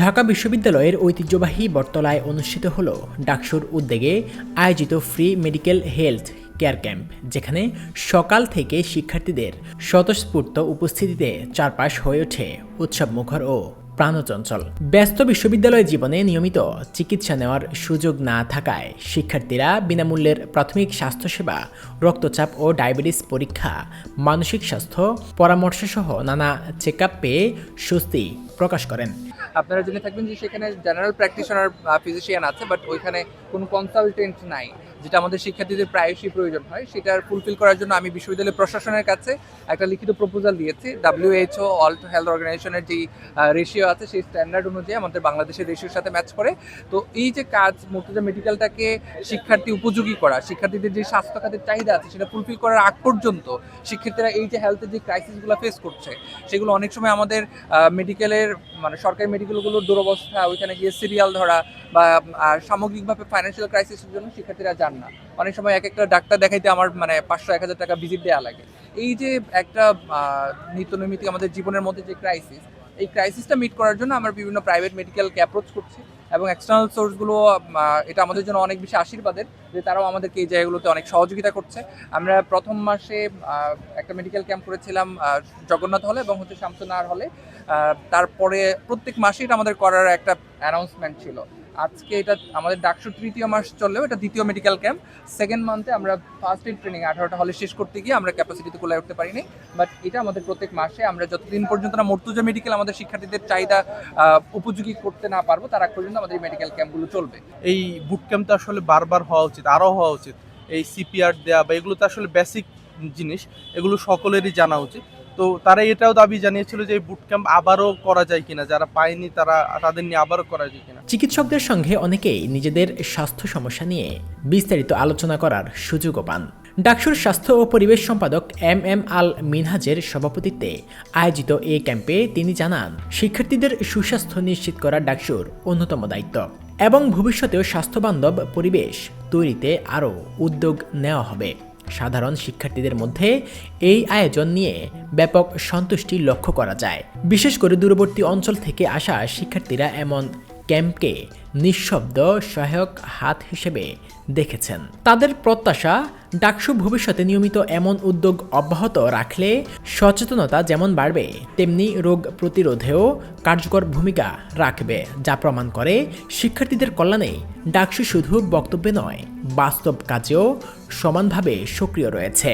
ঢাকা বিশ্ববিদ্যালয়ের ঐতিহ্যবাহী বটতলায় অনুষ্ঠিত হল ডাকসুর উদ্যোগে আয়োজিত free medical health care camp, যেখানে সকাল থেকে শিক্ষার্থীদের স্বতঃস্ফূর্ত উপস্থিতিতে চারপাশ হয়ে ওঠে উৎসব মুখর ও প্রাণচঞ্চল। ব্যস্ত বিশ্ববিদ্যালয় জীবনে নিয়মিত চিকিৎসা নেওয়ার সুযোগ না থাকায় শিক্ষার্থীরা বিনামূল্যের প্রাথমিক স্বাস্থ্যসেবা, রক্তচাপ ও ডায়াবেটিস পরীক্ষা, মানসিক স্বাস্থ্য পরামর্শসহ নানা চেক পেয়ে স্বস্তি প্রকাশ করেন। আপনারা জেনে থাকবেন যে সেখানে জেনারেল প্র্যাকটিশনার ফিজিশিয়ান আছে বাট ওইখানে কোনো কনসালটেন্ট নাই। যেটা আমাদের শিক্ষার্থীদের প্রায়শই প্রয়োজন হয়, সেটার ফুলফিল করার জন্য আমি বিশ্ববিদ্যালয় প্রশাসনের কাছে একটা লিখিত প্রপোজাল দিয়েছি। ডাব্লিউএইচও ওয়ার্ল্ড হেলথ অর্গানাইজেশনের যেই রেশিও আছে, সেই স্ট্যান্ডার্ড অনুযায়ী আমাদের বাংলাদেশের রেশিওর সাথে ম্যাচ করে। তো এই যে কাজ, মুর্তজা মেডিকেলটাকে শিক্ষার্থী উপযোগী করা, শিক্ষার্থীদের যে স্বাস্থ্য খাতের চাহিদা আছে, সেটা ফুলফিল করার আগ পর্যন্ত শিক্ষার্থীরা এই যে হেলথের যে ক্রাইসিসগুলো ফেস করছে, সেগুলো অনেক সময় আমাদের মেডিকেলের মানে সরকারি মেডিকেলগুলোর দুরবস্থা, ওইখানে গিয়ে সিরিয়াল ধরা বা সামগ্রিকভাবে ফাইন্যান্সিয়াল ক্রাইসিসের জন্য শিক্ষার্থীরা যান না। অনেক সময় এক একটা ডাক্তার দেখাইতে আমার মানে পাঁচশো এক হাজার টাকা ভিজিট দেওয়া লাগে। এই যে একটা আহ, নিত্য নৈমিত্তিক আমাদের জীবনের মধ্যে যে ক্রাইসিস এই ক্রাইসিসটা মিট করার জন্য আমরা বিভিন্ন প্রাইভেট মেডিকেলকে অ্যাপ্রোচ করছি এবং এক্সটার্নাল সোর্সগুলো এটা আমাদের জন্য অনেক বেশি আশীর্বাদের যে তারাও আমাদেরকে এই জায়গাগুলোতে অনেক সহযোগিতা করছে। আমরা প্রথম মাসে একটা মেডিকেল ক্যাম্প করেছিলাম জগন্নাথ হলে এবং হচ্ছে শামসুনার হলে তারপরে প্রত্যেক মাসে এটা আমাদের করার একটা অ্যানাউন্সমেন্ট ছিল। আজকে এটা আমাদের ডাকসু তৃতীয় মাস চললেও এটা দ্বিতীয় মেডিকেল ক্যাম্প সেকেন্ড মান্থে আমরা ফার্স্ট এড ট্রেনিং আঠারোটা হলে শেষ করতে গিয়ে আমরা ক্যাপাসিটিতে কোলায় উঠতে পারিনি। বাট এটা আমাদের প্রত্যেক মাসে আমরা যতদিন পর্যন্ত না মর্তুজা মেডিকেল আমাদের শিক্ষার্থীদের চাহিদা উপযোগী করতে না পারব, তার আগ পর্যন্ত আমাদের এই মেডিকেল ক্যাম্পগুলো চলবে। এই বুট ক্যাম্পটা আসলে বারবার হওয়া উচিত, আরও হওয়া উচিত। এই সিপিআর দেওয়া বা এগুলো তো আসলে বেসিক জিনিস, এগুলো সকলেরই জানা উচিত। তো তারা এটাও দাবি জানিয়েছিল যে বুট ক্যাম্প আবারও করা যায় কিনা, যারা পায়নি তারা, তাদের নিয়ে আবারও করা যায় কিনা। চিকিৎসকদের সঙ্গে অনেকেই নিজেদের স্বাস্থ্য সমস্যা নিয়ে বিস্তারিত আলোচনা করার সুযোগও পান। ডাকসুর স্বাস্থ্য ও পরিবেশ সম্পাদক এম এম আল মিনহাজের সভাপতিত্বে আয়োজিত এ ক্যাম্পে তিনি জানান, শিক্ষার্থীদের সুস্বাস্থ্য নিশ্চিত করা ডাকসুর অন্যতম দায়িত্ব এবং ভবিষ্যতেও স্বাস্থ্যবান্ধব পরিবেশ তৈরিতে আরও উদ্যোগ নেওয়া হবে। সাধারণ শিক্ষার্থীদের মধ্যে এই আয়োজন নিয়ে ব্যাপক সন্তুষ্টি লক্ষ্য করা যায়। বিশেষ করে দূরবর্তী অঞ্চল থেকে আসা শিক্ষার্থীরা এমন ক্যাম্পকে নিঃশব্দ সহায়ক হাত হিসেবে দেখেছেন। তাদের প্রত্যাশা ডাকসু ভবিষ্যতে নিয়মিত এমন উদ্যোগ অব্যাহত রাখলে সচেতনতা যেমন বাড়বে, তেমনি রোগ প্রতিরোধেও কার্যকর ভূমিকা রাখবে, যা প্রমাণ করে শিক্ষার্থীদের কল্যাণে ডাকসু শুধু বক্তব্যে নয়, বাস্তব কাজেও সমানভাবে সক্রিয় রয়েছে।